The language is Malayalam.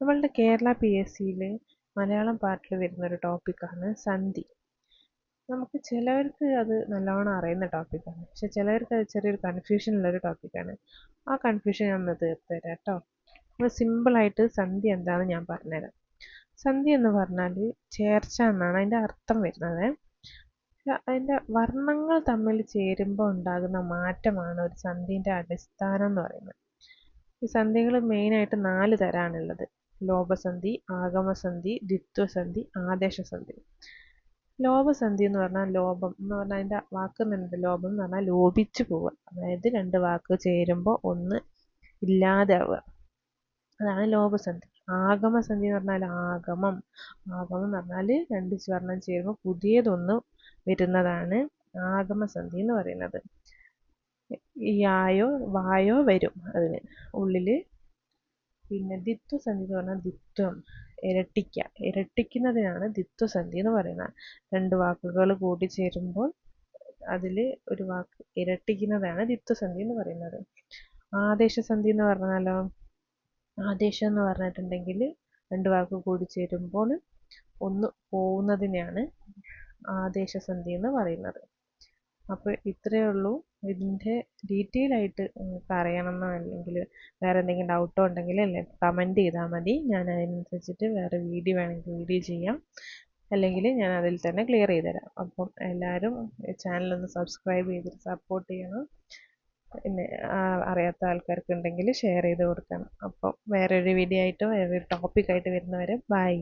നമ്മളുടെ കേരള പി എസ് സിയിൽ മലയാളം പാർട്ടിൽ വരുന്ന ഒരു ടോപ്പിക്കാണ് സന്ധി. നമുക്ക് ചിലവർക്ക് അത് നല്ലോണം അറിയുന്ന ടോപ്പിക്കാണ് പക്ഷെ ചിലവർക്ക് അത് ചെറിയൊരു കൺഫ്യൂഷൻ ഉള്ളൊരു ടോപ്പിക്കാണ് ആ കൺഫ്യൂഷൻ ഞാൻ ഒന്ന് തരാം കേട്ടോ. നമ്മൾ സിമ്പിളായിട്ട് സന്ധി എന്താണെന്ന് ഞാൻ പറഞ്ഞുതരാം. സന്ധി എന്ന് പറഞ്ഞാൽ ചേർച്ച എന്നാണ് അതിന്റെ അർത്ഥം വരുന്നത്. അതിന്റെ വർണങ്ങൾ തമ്മിൽ ചേരുമ്പോൾ ഉണ്ടാകുന്ന മാറ്റമാണ് ഒരു സന്ധിന്റെ അടിസ്ഥാനം എന്ന് പറയുന്നത്. ഈ സന്ധികൾ മെയിനായിട്ട് നാല് തരമാണുള്ളത് ലോപസന്ധി ആഗമസന്ധി ദ്വിത്വസന്ധി ആദേശസന്ധി. ലോപസന്ധി എന്ന് പറഞ്ഞാൽ ലോപം എന്ന് പറഞ്ഞാൽ അതിന്റെ വാക്ക് തന്നെ ലോപം എന്ന് പറഞ്ഞാൽ ലോപിച്ചു പോവുക. അതായത് രണ്ട് വാക്ക് ചേരുമ്പോൾ ഒന്ന് ഇല്ലാതാവുക. അതാണ് ലോപസന്ധി. ആഗമസന്ധി എന്ന് പറഞ്ഞാൽ ആഗമം. ആഗമം എന്ന് പറഞ്ഞാൽ രണ്ട് സ്വർണം ചേരുമ്പോൾ പുതിയതൊന്ന് വരുന്നതാണ് ആഗമസന്ധി എന്ന് പറയുന്നത്. യായോ വായോ വരും അതിന്. ഉള്ളിൽ പിന്നെ ദ്വിത്വസന്ധി എന്ന് പറഞ്ഞാൽ ദ്വിത്വം ഇരട്ടിക്കുക ഇരട്ടിക്കുന്നതിനാണ് ദ്വിത്വസന്ധി എന്ന് പറയുന്നത്. രണ്ട് വാക്കുകൾ കൂടിച്ചേരുമ്പോൾ അതിൽ ഒരു വാക്ക് ഇരട്ടിക്കുന്നതാണ് ദ്വിത്വസന്ധി എന്ന് പറയുന്നത്. ആദേശസന്ധി എന്ന് പറഞ്ഞാലോ? ആദേശം എന്ന് പറഞ്ഞിട്ടുണ്ടെങ്കിൽ രണ്ട് വാക്ക് കൂടി ചേരുമ്പോൾ ഒന്ന് പോകുന്നതിനെയാണ് ആദേശസന്ധി എന്ന് പറയുന്നത്. അപ്പോൾ ഇത്രയേ ഉള്ളൂ. ഇതിന്റെ ഡീറ്റെയിൽ ആയിട്ട് പറയണമെന്നോ അല്ലെങ്കിൽ വേറെ എന്തെങ്കിലും ഡൗട്ടോ ഉണ്ടെങ്കിൽ അല്ലേ കമന്റ് ചെയ്താൽ മതി. ഞാൻ അതിനനുസരിച്ചിട്ട് വേറെ വീഡിയോ വേണമെങ്കിൽ വീഡിയോ ചെയ്യാം. അല്ലെങ്കിൽ ഞാൻ അതിൽ തന്നെ ക്ലിയർ ചെയ്ത് തരാം. അപ്പം എല്ലാവരും ചാനലൊന്ന് സബ്സ്ക്രൈബ് ചെയ്തിട്ട് സപ്പോർട്ട് ചെയ്യണം. പിന്നെ അറിയാത്ത ആൾക്കാർക്ക് ഉണ്ടെങ്കിൽ ഷെയർ ചെയ്ത് കൊടുക്കണം. അപ്പം വേറൊരു വീഡിയോ ആയിട്ടോ വേറൊരു ടോപ്പിക്കായിട്ട് വരുന്നവരെ ബൈ